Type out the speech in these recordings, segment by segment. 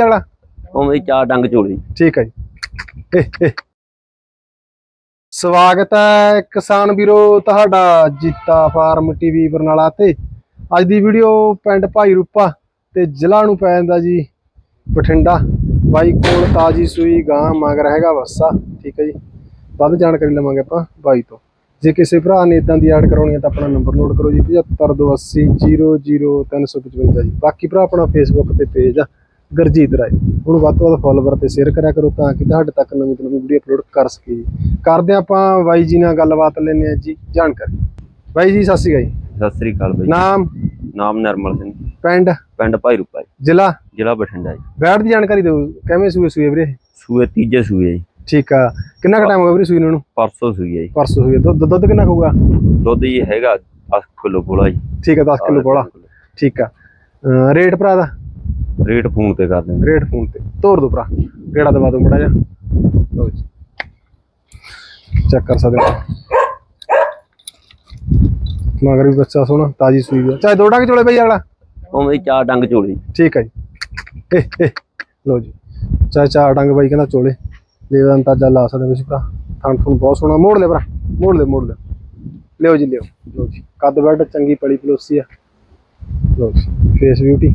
ਵਾਲਾ ਉਵੇਂ ਚਾਰ ਡੰਗ ਝੋਲੀ। ਠੀਕ ਹੈ ਜੀ। ਸਵਾਗਤ ਹੈ ਕਿਸਾਨ ਵੀਰੋ ਤੁਹਾਡਾ ਜੀਤਾ ਫਾਰਮ ਟੀਵੀ ਬਰਨਾਲਾ ਤੇ। ਅੱਜ ਦੀ ਵੀਡੀਓ ਪਿੰਡ ਭਾਈ ਰੂਪਾ ਤੇ ਜ਼ਿਲ੍ਹਾ ਨੂੰ ਪੈ ਜਾਂਦਾ ਜੀ ਬਠਿੰਡਾ। ਬਾਈ ਕੋਲ ਤਾਜੀ ਸੂਈ ਗਾਂ ਮੰਗ ਹੈਗਾ ਵਸਾ। ਠੀਕ ਹੈ ਜੀ। ਵੱਧ ਜਾਣਕਾਰੀ ਲਵਾਂਗੇ ਆਪਾਂ ਬਾਈ ਤੋਂ। ਜੇ ਕਿਸੇ ਭਰਾ ਨੇ ਇਦਾਂ ਦੀ ਐਡ ਕਰਾਉਣੀ ਹੈ ਤਾਂ ਆਪਣਾ ਨੰਬਰ ਨੋਟ ਕਰੋ ਜੀ 7528000355 ਜੀ। ਬਾਕੀ ਭਰਾ ਆਪਣਾ ਫੇਸਬੁੱਕ ਤੇ ਪੇਜ ਆ। ਗਰਜੀਤ ਰਾਏ। ਹੁਣ ਵੱਧ ਤੋਂ ਵੱਧ ਫੋਲੋਵਰ ਤੇ ਸ਼ੇਅਰ ਕਰਿਆ ਕਰੋ ਤਾਂ ਕਿ ਤੁਹਾਡੇ ਤੱਕ ਨਵੀਂ ਤੋਂ ਨਵੀਂ ਵੀਡੀਓ ਅਪਲੋਡ ਕਰ ਸਕੀਏ ਜੀ। ਕਰਦੇ ਆਪਾਂ ਬਾਈ ਜੀ ਨਾਲ ਗੱਲਬਾਤ ਲੈਣੇ ਆ ਜੀ ਜਾਣਕਾਰੀ। ਬਾਈ ਜੀ ਸਤਿ ਸ਼੍ਰੀ ਅਕਾਲ ਜੀ। ਸਤਿ ਸ੍ਰੀ ਅਕਾਲ ਬਾਈ ਨਾਮ? ਨਾਮ ਨਰਮਲ ਸਿੰਘ। ਪਿੰਡ? ਪਿੰਡ ਭਾਈ ਰੂਪਾ ਜੀ। ਜ਼ਿਲ੍ਹਾ? ਜ਼ਿਲ੍ਹਾ ਬਠਿੰਡਾ ਜੀ। ਬੈਠ ਦੀ ਜਾਣਕਾਰੀ ਦਿਓ। ਕਿਵੇਂ ਸੂਏ ਸੂਏ ਵੀਰੇ? ਸੂਏ ਤੀਜੇ ਸੂਏ ਜੀ। ਠੀਕ ਆ। ਕਿੰਨਾ ਕੁ ਟਾਈਮ ਹੋ ਗਿਆ ਵੀਰੇ ਸੂਏ ਨੂੰ? ਪਰਸੋਂ ਸੂਈ ਜੀ। ਪਰਸੋਂ ਸੂਏ। ਦੁੱਧ ਦੁੱਧ ਕਿੰਨਾ ਕੁ ਹੋਊਗਾ? ਦੁੱਧ ਜੀ ਹੈਗਾ 10 ਕਿਲੋ ਕੋਲਾ ਜੀ। ਠੀਕ ਆ 10 ਕਿਲੋ ਬੋਲਾ ਠੀਕ ਆ। ਰੇਟ ਭਰਾ ਦਾ? ਰੇਟ ਫੋਨ ਤੇ ਕਰ ਦਿੰਦੇ। ਰੇਟ ਫੋਨ ਤੇ। ਤੋਰ ਦੋ ਭਰਾ। ਕਿਹੜਾ ਦਵਾ ਦੋ ਮੜਾ ਜਾ ਲਓ ਜੀ। ਚੈੱਕ ਕਰ ਸਕਦੇ ਹੋ। ਮਗਰ ਵੀ ਬੱਚਾ ਸੋਹਣਾ ਤਾਜੀ ਸੂਈ ਹੈ ਚਾਹੇ ਦੋ ਡੰਗ ਚੋਲੇ ਬਈ ਅਗਲਾ। ਉਵੇਂ ਹੀ ਚਾਰ ਡੰਗ ਝੋਲੀ ਠੀਕ ਹੈ ਜੀ ਲਓ ਜੀ। ਚਾਹੇ ਚਾਰ ਡੰਗ ਬਾਈ ਕਹਿੰਦਾ ਚੋਲੇ। ਲੈ ਦਾ ਅੰਦਾਜ਼ਾ ਲਾ ਸਕਦੇ ਤੁਸੀਂ ਭਰਾ। ਥਣ ਥਣ ਬਹੁਤ ਸੋਹਣਾ। ਮੋੜ ਲੈ ਭਰਾ। ਮੋੜ ਲੈ ਮੋੜ ਲੈ। ਲਿਓ ਜੀ ਲਿਓ। ਲਓ ਜੀ। ਕੱਦ ਬੈਡ ਚੰਗੀ ਪਲੀ ਪਲੋਸੀ ਆ। ਲਓ ਜੀ। Face beauty.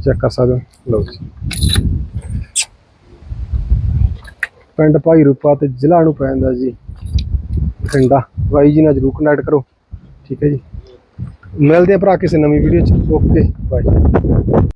ਚੈੱਕ ਕਰ ਸਕਦੇ ਹੋ। ਲਓ ਜੀ। ਪਿੰਡ ਭਾਈ ਰੂਪਾ ਤੇ ਜ਼ਿਲ੍ਹਾ ਨੂੰ ਪੈਂਦਾ ਜੀ। ਬਠਿੰਡਾ ਬਾਈ ਜੀ ਨਾਲ ਜਰੂਰ ਕੰਟੈਕਟ ਕਰੋ। ਠੀਕ ਹੈ ਜੀ। ਮਿਲਦੇ ਆ ਭਰਾ ਕਿਸੇ ਨਵੀਂ ਵੀਡੀਓ ਚ। Okay bye